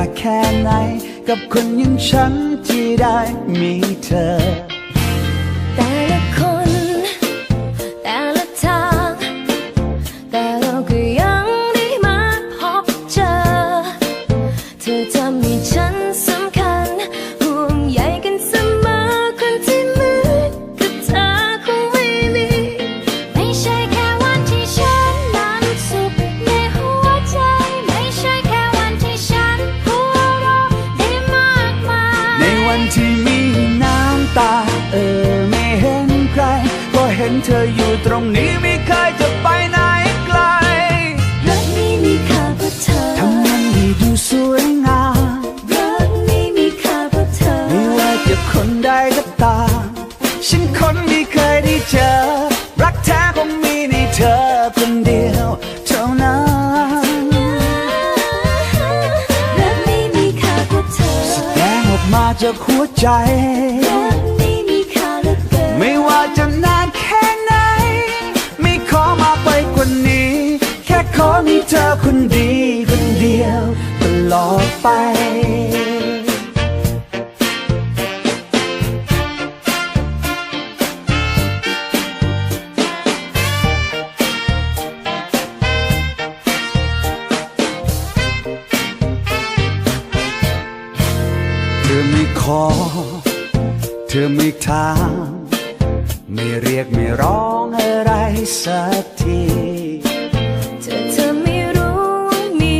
ากแค่ไหน กับคนอย่างฉันที่ได้มีเธอ กมาจากหัวใจรักนี้มีค่าเลือเกินไม่ว่าจะนานแค่ไหน ไม่ขอมาไปกว่านี้ แค่ขอมีเธอคนดีคนเดียวตลอดไป ธอไม่ขอ เธอไม่ถาม ไม่เรียกไม่ร้องอะไรสักทีเธอเธอไม่รู้ว่ามี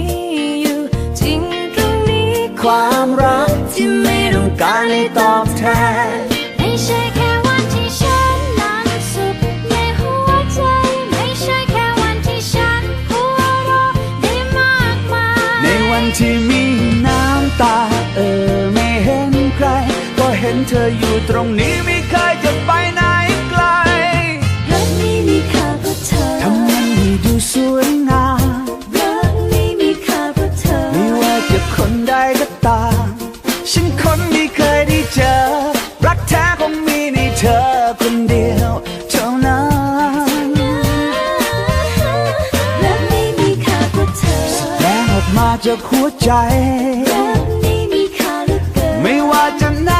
อยู่ จริงตรงนี้ความรักที่ไม่ต้องการให้ตอบแทนไม่ใช่แค่วันที่ฉันนั้นสุขในหัวใจ ไม่ใช่แค่วันที่ฉันหัวเราะได้มากมายในวันที่มี เห็นเธออยู่ตรงนี้ไม่เคยจะไปไหนไกลรักนี้มีค่าเพราะเธอทำมันให้ดูสวยงามรักนี้มีค่าเพราะเธอ ไม่ว่าจะคนใดก็ตาม ฉันคนไม่เคยได้เจอ รักแท้คงมีในเธอคนเดียวเท่านั้นรักนี้มีค่าเพราะเธอแรงออกมาจากหัวใจรักนี้มีค่าเหลือเกินไม่ว่าจะนาน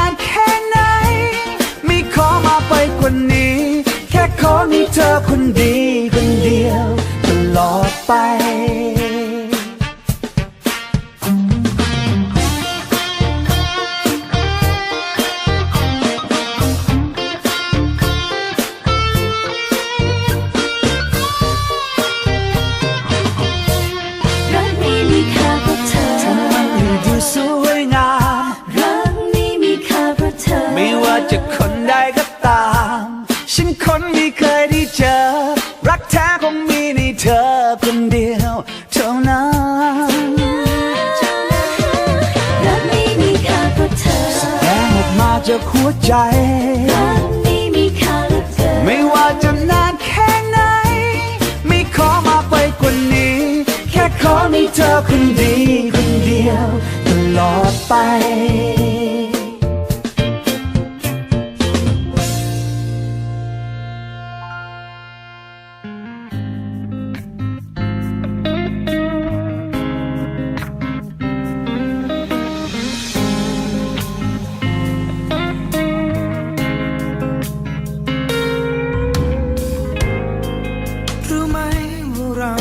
จะคนใดก็ตาม ฉันคนไม่เคยได้เจอ รักแท้คงมีในเธอคนเดียวเท่านั้นรักนี้มีค่าเพราะเธอแรงออกมาจากหัวใจรักนี้มีค่าเหลือเกินไม่ว่าจะนานแค่ไหน ไม่ขอมาไปกว่านี้ แค่ขอมีเธอคนดีคนเดียวตลอดไป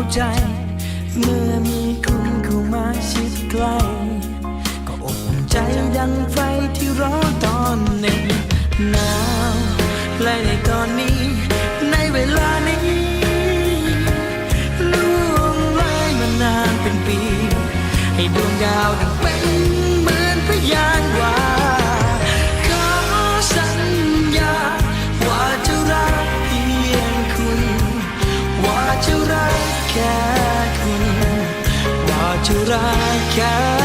เมื่อมีคุณเข้ามาชิดใกล้ก็อบอุ่นใจดังไฟที่ร้อนตอนหนึ่งหนาวและในตอนนี้ ในเวลานี้ curahkan